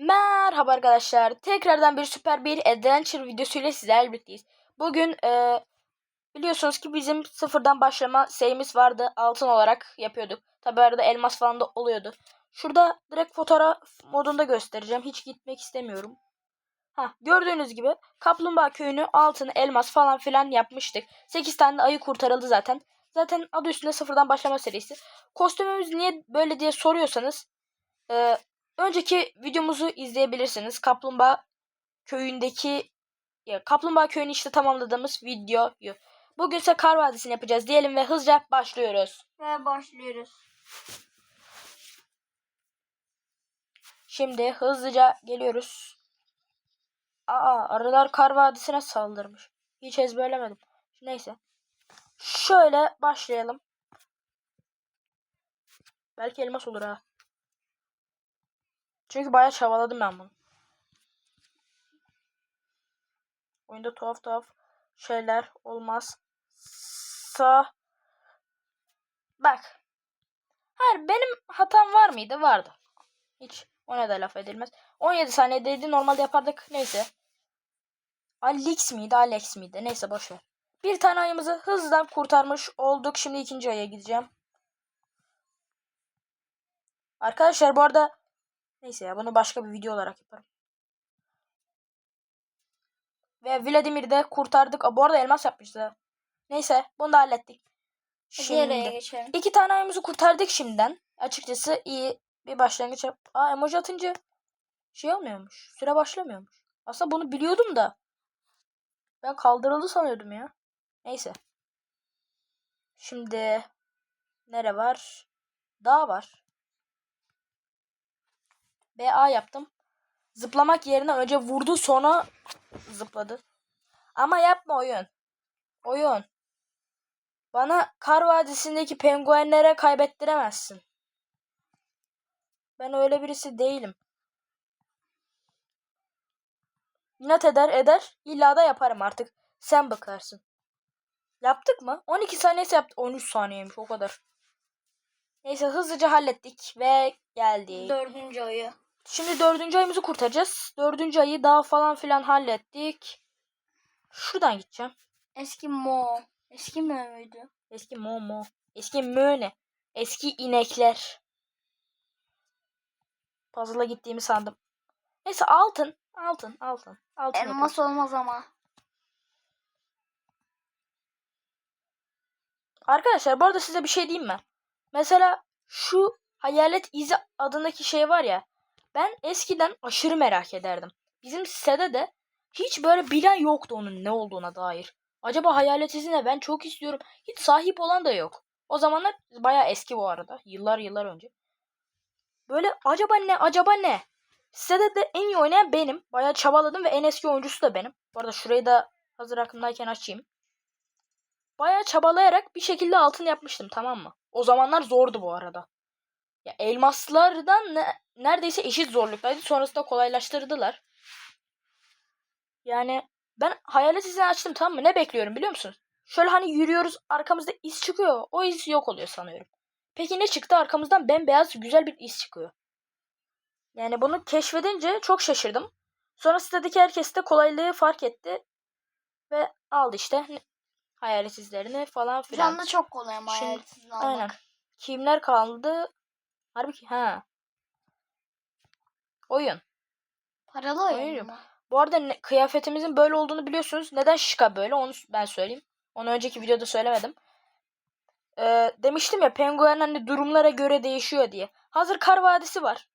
Merhaba arkadaşlar. Tekrardan bir süper bir adventure videosuyla sizlerle birlikteyiz. Bugün e, biliyorsunuz ki bizim sıfırdan başlama şeyimiz vardı. Altın olarak yapıyorduk. Tabi arada elmas falan da oluyordu. Şurada direkt fotoğraf modunda göstereceğim. Hiç gitmek istemiyorum. Ha, gördüğünüz gibi Kaplumbağa köyünü altın, elmas falan filan yapmıştık. 8 tane de ayı kurtarıldı zaten. Zaten adı üstünde sıfırdan başlama serisi. Kostümümüz niye böyle diye soruyorsanız e, önceki videomuzu izleyebilirsiniz. Kaplumbağa köyündeki ya, Kaplumbağa köyünü işte tamamladığımız videoyu. Bugün ise Kar Vadisi'ni yapacağız diyelim ve hızlıca başlıyoruz. Ve başlıyoruz. Şimdi hızlıca geliyoruz. Aa arılar Kar Vadisi'ne saldırmış. Hiç ezberlemedim. Neyse. Şöyle başlayalım. Belki elmas olur ha. Çünkü bayağı çabaladım ben bunu. Oyunda tuhaf tuhaf şeyler olmazsa bak. Hayır benim hatam var mıydı? Vardı. Hiç ona da laf edilmez. 17 saniyedeydi. Normalde yapardık. Neyse. Alex miydi? Alex miydi? Neyse boş ver. Bir tane ayımızı hızlıdan kurtarmış olduk. Şimdi ikinci aya gideceğim. Arkadaşlar bu arada neyse ya bunu başka bir video olarak yaparım. Ve Vladimir'i de kurtardık. Aa, bu arada elmas yapmıştı. Neyse bunu da hallettik. Şimdi geçelim. iki tane ayımızı kurtardık şimdiden. Açıkçası iyi bir başlangıç yap. Aa emoji atınca şey olmuyormuş. Süre başlamıyormuş. Aslında bunu biliyordum da. Ben kaldırıldı sanıyordum ya. Neyse. Şimdi nere var? Dağ var. BA yaptım. Zıplamak yerine önce vurdu sonra zıpladı. Ama yapma oyun. Oyun. Bana Kar Vadisi'ndeki penguenlere kaybettiremezsin. Ben öyle birisi değilim. İnat eder eder. İlla da yaparım artık. Sen bakarsın. Yaptık mı? 12 saniyesi yaptık. 13 saniyeymiş o kadar. Neyse hızlıca hallettik ve geldik. Dördüncü ayı. Şimdi dördüncü ayımızı kurtaracağız. Dördüncü ayı daha falan filan hallettik. Şuradan gideceğim. Eski Mo. Eski Mo muydu? Eski Momo. Eski Möne. Eski inekler. Puzzle'a gittiğimi sandım. Neyse altın. Altın. Altın. Altın Elmas yapalım. olmaz ama. Arkadaşlar bu arada size bir şey diyeyim mi? Mesela şu hayalet izi adındaki şey var ya. Ben eskiden aşırı merak ederdim. Bizim sitede de hiç böyle bilen yoktu onun ne olduğuna dair. Acaba hayalet izi ne? Ben çok istiyorum. Hiç sahip olan da yok. O zamanlar baya eski bu arada. Yıllar yıllar önce. Böyle acaba ne? Acaba ne? Sitede de en iyi oynayan benim. Baya çabaladım ve en eski oyuncusu da benim. Bu arada şurayı da hazır aklımdayken açayım. Baya çabalayarak bir şekilde altın yapmıştım tamam mı? O zamanlar zordu bu arada. Ya elmaslardan ne, neredeyse eşit zorluktaydı. Sonrasında kolaylaştırdılar. Yani ben hayalet izini açtım tamam mı? Ne bekliyorum biliyor musun? Şöyle hani yürüyoruz arkamızda iz çıkıyor. O iz yok oluyor sanıyorum. Peki ne çıktı? Arkamızdan bembeyaz güzel bir iz çıkıyor. Yani bunu keşfedince çok şaşırdım. Sonra sitedeki herkes de kolaylığı fark etti. Ve aldı işte hayalet izlerini falan filan. anda çok kolay ama Şimdi- hayaletsizini almak. Aynen. Kimler kaldı? Harbi ki ha. Oyun. Paralı oyun Oyun. mu? Bu arada ne- kıyafetimizin böyle olduğunu biliyorsunuz. Neden şika böyle onu ben söyleyeyim. Onu önceki videoda söylemedim. Ee, demiştim ya penguen hani durumlara göre değişiyor diye. Hazır Kar Vadisi var.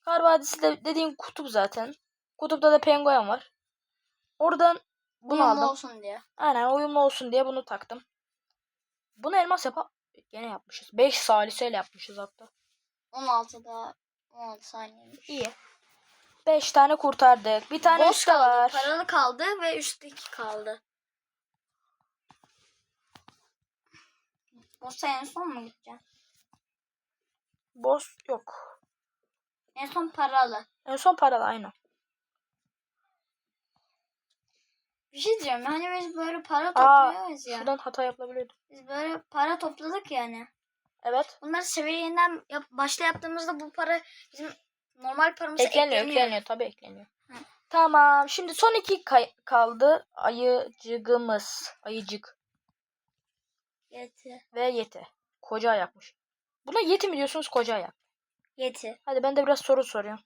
Kar Vadisi de dediğin kutup zaten. Kutupta da penguen var. Oradan bunu Uyumlu aldım. olsun diye. Aynen uyumlu olsun diye bunu taktım. Bunu elmas yapa gene yapmışız. 5 saliseyle yapmışız hatta. 16'da 16 saniyeymiş. İyi. 5 tane kurtardık. Bir tane üstte kaldı. var. Paralı kaldı ve üstteki kaldı. Boss'a en son mu gideceksin? Boss yok. En son paralı. En son paralı aynen. Bir şey diyeceğim. Hani biz böyle para Aa, topluyoruz ya. Şuradan hata yapılabiliyordu. Biz böyle para topladık yani. Evet. Bunları seviyenden yap, başta yaptığımızda bu para bizim normal paramıza Ekleniyor, ekleniyor. ekleniyor. Tabii ekleniyor. Hı. Tamam. Şimdi son iki kaldı. Ayıcıgımız. Ayıcık Yeti. ve yeti. Koca ayakmış. Buna yeti mi diyorsunuz koca ayak? Yeti. Hadi ben de biraz soru soruyorum.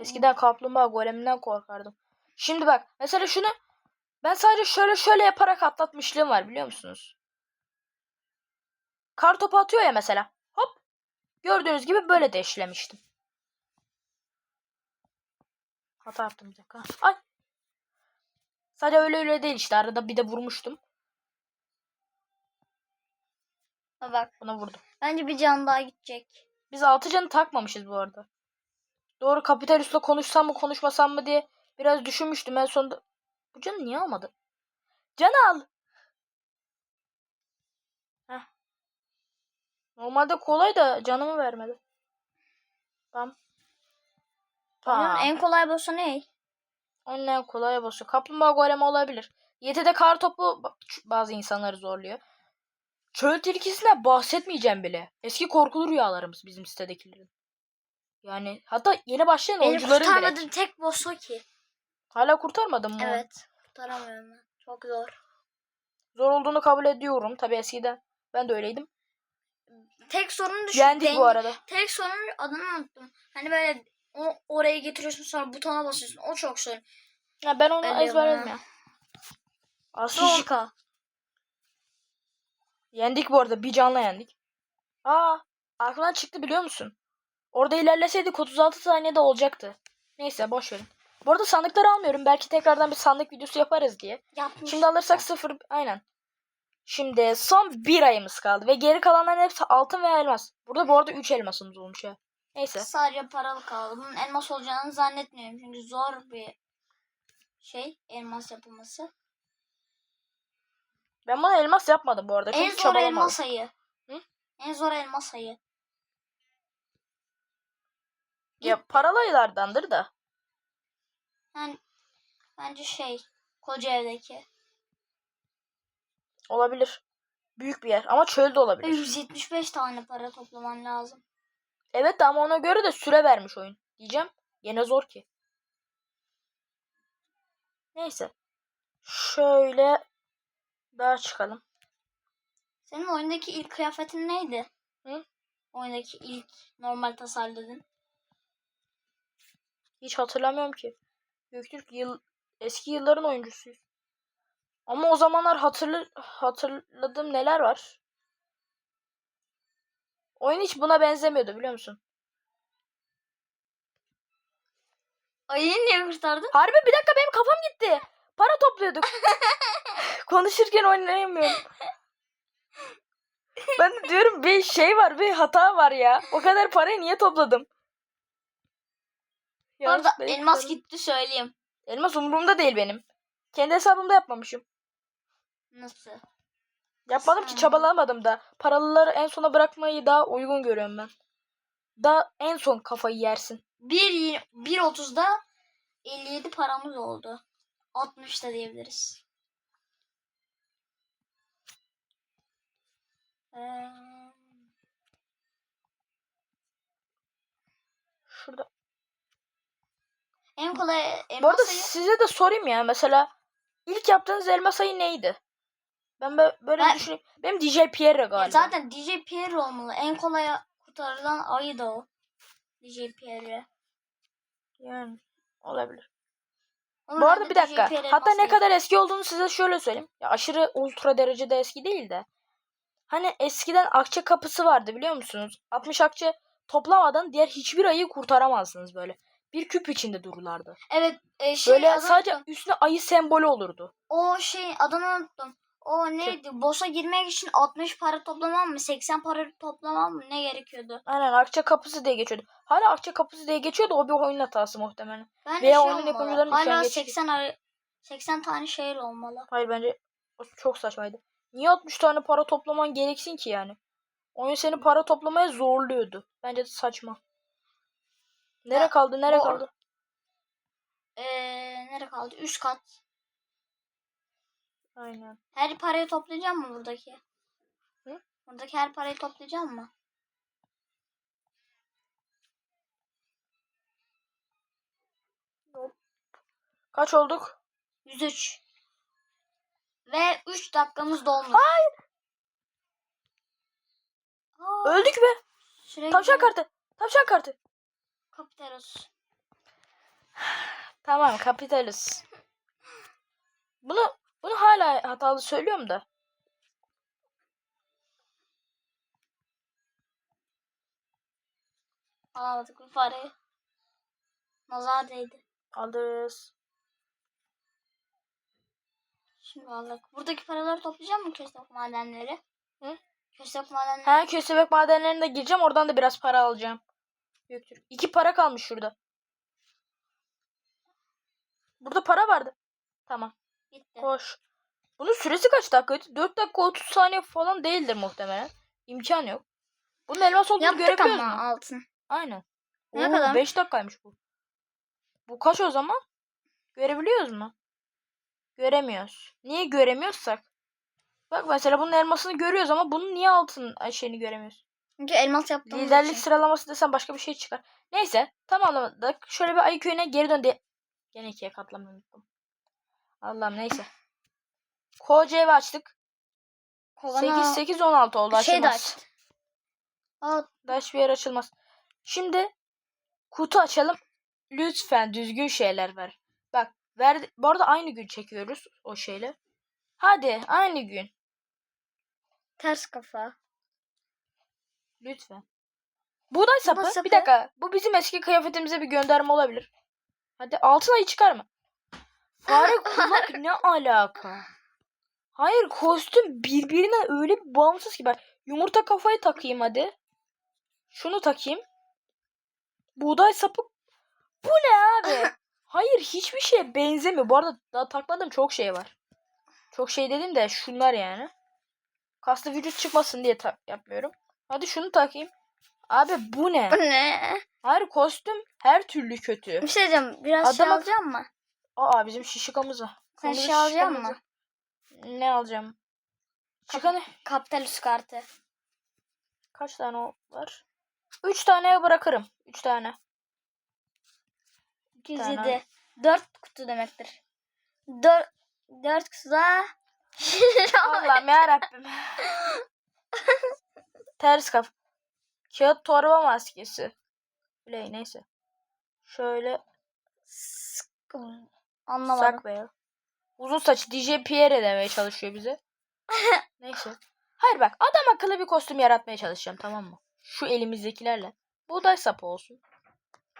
Eskiden kaplumbağa goleminden korkardım. Şimdi bak mesela şunu ben sadece şöyle şöyle yaparak atlatmışlığım var biliyor musunuz? Kar topu atıyor ya mesela. Hop. Gördüğünüz gibi böyle de işlemiştim. Hata yaptım bir dakika. Ay. Sadece öyle öyle değil işte. Arada bir de vurmuştum. Ha bak. Buna vurdum. Bence bir can daha gidecek. Biz altı canı takmamışız bu arada. Doğru kapitalist'le konuşsam mı konuşmasam mı diye biraz düşünmüştüm. En sonunda bu canı niye almadı? Can al. Normalde kolay da canımı vermedi. Tamam. Onun Tamam. en kolay boss'u ne? Onun en kolay basıyor. Kaplumbağa golemi olabilir. Yeti'de kar topu ba- bazı insanları zorluyor. Çöl tilkisinden bahsetmeyeceğim bile. Eski korkulu rüyalarımız bizim sitedekilerin. Yani hatta yeni başlayan Benim oyuncuların bile. kurtarmadığım tek boss o ki. Hala kurtarmadın mı? Evet. Kurtaramıyorum ben. Çok zor. Zor olduğunu kabul ediyorum. Tabii eskiden ben de öyleydim. Tek sorun da şu. Yendik bu denge- arada. Tek sorun adını unuttum. Hani böyle o oraya getiriyorsun sonra butona basıyorsun. O çok sorun. Ya ben onu Ben ezberledim ya. Şişka. yendik bu arada. Bir canla yendik. Aa, aklımdan çıktı biliyor musun? Orada ilerleseydik 36 saniyede olacaktı. Neyse boş verin. Bu arada sandıkları almıyorum. Belki tekrardan bir sandık videosu yaparız diye. Yapmış. Şimdi alırsak sıfır. Aynen. Şimdi son bir ayımız kaldı. Ve geri kalanların hepsi altın ve elmas. Burada bu arada 3 elmasımız olmuş ya. Neyse. Sadece paralı kaldı. Bunun elmas olacağını zannetmiyorum. Çünkü zor bir şey elmas yapılması. Ben buna elmas yapmadım bu arada. En Çünkü zor çabalamadım. elmas sayı. Hı? En zor elmas sayı. Ya paralı aylardandır da. Yani bence şey koca evdeki. Olabilir. Büyük bir yer. Ama çölde Ve olabilir. 175 tane para toplaman lazım. Evet de ama ona göre de süre vermiş oyun. Diyeceğim. Yine zor ki. Neyse. Şöyle daha çıkalım. Senin oyundaki ilk kıyafetin neydi? Hı? Oyundaki ilk normal tasarladın. Hiç hatırlamıyorum ki. Büyüktürk yıl eski yılların oyuncusuyuz. Ama o zamanlar hatırlı hatırladığım neler var? Oyun hiç buna benzemiyordu biliyor musun? Ayıyı niye kurtardın? Harbi bir dakika benim kafam gitti. Para topluyorduk. Konuşurken oynayamıyorum. Ben de diyorum bir şey var bir hata var ya. O kadar parayı niye topladım? Arada Yanlışlıkla elmas yapıyorum. gitti söyleyeyim. Elmas umurumda değil benim. Kendi hesabımda yapmamışım. Nasıl? Yapmadım ki çabalamadım da. Paralıları en sona bırakmayı daha uygun görüyorum ben. Da en son kafayı yersin. 1 1.30'da 57 paramız oldu. 60 da diyebiliriz. Ee, Şurada. en kolay Bu elmas arada sayı size de sorayım ya. Mesela ilk yaptığınız elma sayı neydi? Ben bö- böyle Ben- düşüneyim. Benim DJ Pierre galiba. Zaten DJ Pierre olmalı. En kolay kurtarılan ayı da o. DJ Pierre. Yani olabilir. Onun Bu arada bir dakika. Hatta ne kadar eski olduğunu size şöyle söyleyeyim. Ya aşırı ultra derecede eski değil de. Hani eskiden akçe kapısı vardı biliyor musunuz? 60 akçe toplamadan diğer hiçbir ayı kurtaramazsınız böyle. Bir küp içinde dururlardı. Evet e, şey Böyle adını sadece unuttum. üstüne ayı sembolü olurdu. O şey adını unuttum. O neydi? Boss'a girmek için 60 para toplamam mı? 80 para toplamam mı? Ne gerekiyordu? Aynen akçe kapısı diye geçiyordu. Hala akçe kapısı diye geçiyordu o bir oyun hatası muhtemelen. Bence Veya şey oyunun yapımcılarının Hala üşengeçlik. 80 ara- 80 tane şehir olmalı. Hayır bence o çok saçmaydı. Niye 60 tane para toplaman gereksin ki yani? Oyun seni para toplamaya zorluyordu. Bence de saçma. Nere Ya, kaldı? Nere kaldı? Ee, nere kaldı? Üst kat. Aynen. Her parayı toplayacağım mı buradaki? Hı? Buradaki her parayı toplayacağım mı? Hop. Kaç olduk? 103. Ve 3 dakikamız dolmuş. Hayır. Aa, Öldük be. Sürekli... Tavşan kartı. Tavşan kartı. Kapitalus. tamam kapitalus. Bunu bunu hala hatalı söylüyorum da. Aldık bu parayı. Nazar değdi. Alırız. Şimdi aldık. Buradaki paraları toplayacağım mı köstek madenleri? Hı? Köstek madenleri. He köstebek madenlerine gireceğim. Oradan da biraz para alacağım. Büyüktür. İki para kalmış şurada. Burada para vardı. Tamam. Bitti. Koş. Bunun süresi kaç dakikaydı? 4 dakika 30 saniye falan değildir muhtemelen. İmkan yok. Bunun elmas olduğunu Yaptık görebiliyoruz ama mu? altın. Aynen. Ne Oo, kadar? 5 dakikaymış bu. Bu kaç o zaman? Görebiliyoruz mu? Göremiyoruz. Niye göremiyorsak? Bak mesela bunun elmasını görüyoruz ama bunun niye altın şeyini göremiyoruz? Çünkü elmas yaptığımız Liderlik için. sıralaması desem başka bir şey çıkar. Neyse tamamladık. Şöyle bir ayı köyüne geri dön diye. Gene ikiye katlamayı unuttum. Allah'ım neyse. Koca evi açtık. Kovana 8 8 16 oldu şey de açılmaz. açtı. Aa, Daha hiçbir yer açılmaz. Şimdi kutu açalım. Lütfen düzgün şeyler ver. Bak verdi. Bu arada aynı gün çekiyoruz o şeyle. Hadi aynı gün. ters kafa. Lütfen. Buğday sapı. Sapı. Bir dakika. Bu bizim eski kıyafetimize bir gönderme olabilir. Hadi altın ayı çıkar mı? Fare kulak ne alaka? Hayır kostüm birbirine öyle bir bağımsız ki. Bak yumurta kafayı takayım hadi. Şunu takayım. Buğday sapı. Bu ne abi? Hayır hiçbir şeye benzemiyor. Bu arada daha takmadığım çok şey var. Çok şey dedim de şunlar yani. Kaslı vücut çıkmasın diye yapmıyorum. Hadi şunu takayım. Abi bu ne? Bu ne? Hayır kostüm her türlü kötü. Bir şey diyeceğim. Biraz şey Adama- alacak mı? Aa bizim şişikamız var. Sen Kırmızı şey alacak şişikamız mı? var. Ne alacağım? Şika ne? Kapitalist kartı. Kaç tane o var? Üç taneye bırakırım. Üç tane. 207. 4 kutu demektir. 4 4 kutuda Allah'ım yarabbim. Ters kaf. Kağıt torba maskesi. Biley neyse. Şöyle Sıkım. Anlamadım. sak be. Uzun saç DJ Pierre demeye çalışıyor bize. neyse. Hayır bak adam akıllı bir kostüm yaratmaya çalışacağım tamam mı? Şu elimizdekilerle. Buğday sapı olsun.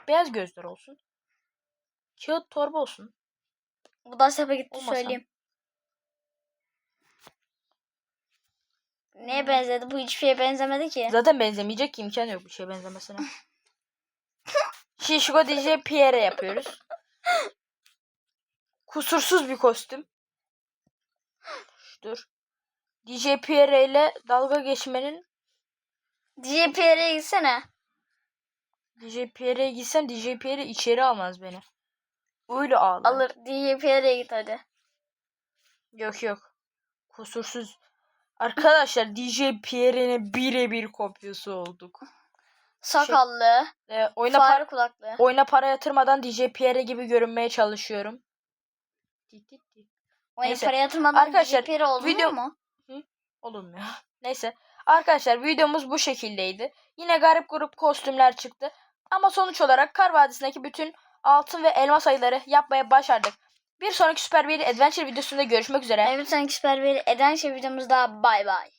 Beyaz gözler olsun. Kağıt torba olsun. Bu da sefe gitti Olmasa. söyleyeyim. Neye benzedi? Bu hiçbir şeye benzemedi ki. Zaten benzemeyecek ki imkan yok bir şeye benzemesine. Şişko DJ Pierre yapıyoruz. Kusursuz bir kostüm. Dur. DJ Pierre ile dalga geçmenin DJPR'e gitsene. DJ Pierre'ye gitsem DJ Pierre içeri almaz beni. Öyle ağlar. Alır. DJPR'e git hadi. Yok yok. Kusursuz. Arkadaşlar DJ Pierre'nin birebir kopyası olduk. Sakallı. Ee, oyuna, para, kulaklı. oyuna para yatırmadan DJ Pierre gibi görünmeye çalışıyorum. Oyun Neyse. para yatırmadan Arkadaşlar, DJPR oldu video- mu? Olmuyor. Neyse. Arkadaşlar videomuz bu şekildeydi. Yine garip grup kostümler çıktı. Ama sonuç olarak Kar Vadisi'ndeki bütün altın ve elma sayıları yapmaya başardık. Bir sonraki Süper bir Adventure videosunda görüşmek üzere. Evet sanki süper bir eden şey videomuzda bay bay.